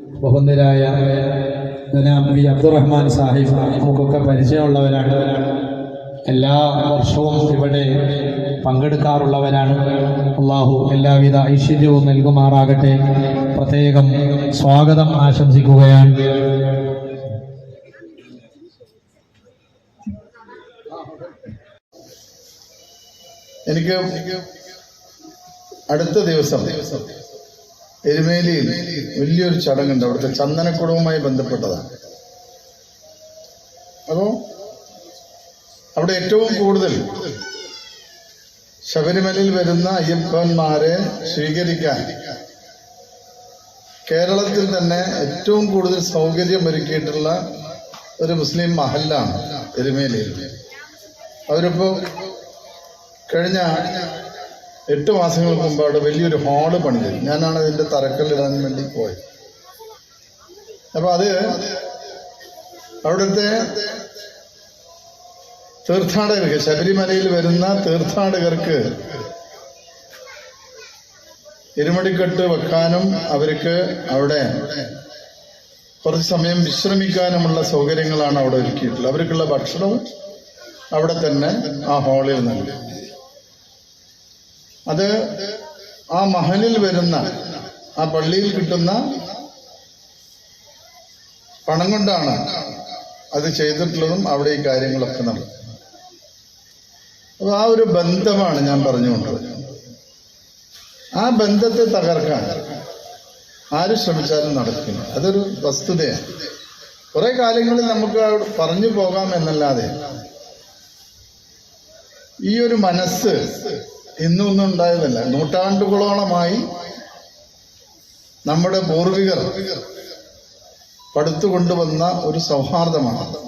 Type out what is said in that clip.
ബഹുന്ദരായ V Abdurahman Sahib നമുക്കൊക്കെ പരിചയമുള്ളവരാണ്. എല്ലാ വർഷവും ഇവിടെ പങ്കെടുക്കാറുള്ളവരാണ്. അള്ളാഹു എല്ലാവിധ ഐശ്വര്യവും നൽകുമാറാകട്ടെ. പ്രത്യേകം സ്വാഗതം ആശംസിക്കുകയാണ്. എനിക്ക് അടുത്ത ദിവസം എരുമേലിയിൽ വലിയൊരു ചടങ്ങുണ്ട്. അവിടുത്തെ ചന്ദനക്കുടവുമായി ബന്ധപ്പെട്ടതാണ് അപ്പോ അവിടെ ഏറ്റവും കൂടുതൽ ശബരിമലയിൽ വരുന്ന അയ്യപ്പന്മാരെ സ്വീകരിക്കാൻ കേരളത്തിൽ തന്നെ ഏറ്റവും കൂടുതൽ സൗകര്യം ഒരുക്കിയിട്ടുള്ള ഒരു മുസ്ലിം മഹല്ലാണ് എരുമേലിയിൽ അവരിപ്പോ കഴിഞ്ഞ എട്ട് മാസങ്ങൾക്ക് മുമ്പ് അവിടെ വലിയൊരു ഹാൾ പണിത് ഞാനാണ് അതിന്റെ തറക്കല്ലിടാൻ വേണ്ടി പോയത്. അപ്പോൾ അത് അവിടുത്തെ തീർത്ഥാടകർക്ക് ശബരിമലയിൽ വരുന്ന തീർത്ഥാടകർക്ക് ഇരുമടിക്കെട്ട് വെക്കാനും അവർക്ക് അവിടെ കുറച്ച് സമയം വിശ്രമിക്കാനുമുള്ള സൗകര്യങ്ങളാണ് അവിടെ ഒരുക്കിയിട്ടുള്ളത്. അവർക്കുള്ള ഭക്ഷണവും അവിടെ തന്നെ ആ ഹാളിൽ നൽകും. അത് ആ മഹലിൽ വരുന്ന ആ പള്ളിയിൽ കിട്ടുന്ന പണം കൊണ്ടാണ് അത് ചെയ്തിട്ടുള്ളതും അവിടെ ഈ കാര്യങ്ങളൊക്കെ നടക്കും അപ്പൊ ആ ഒരു ബന്ധമാണ് ഞാൻ പറഞ്ഞുകൊണ്ടത്. ആ ബന്ധത്തെ തകർക്കാൻ ആര് ശ്രമിച്ചാലും നടക്കില്ല. അതൊരു വസ്തുതയാണ്. കുറെ കാലങ്ങളിൽ നമുക്ക് പറഞ്ഞു പോകാം എന്നല്ലാതെ ഈ ഒരു മനസ്സ് ഇന്നൊന്നും ഉണ്ടായതല്ല. നൂറ്റാണ്ടുകളോളമായി നമ്മുടെ പൂർവികർ പടുത്തുകൊണ്ടുവന്ന ഒരു സൗഹാർദ്ദമാണ്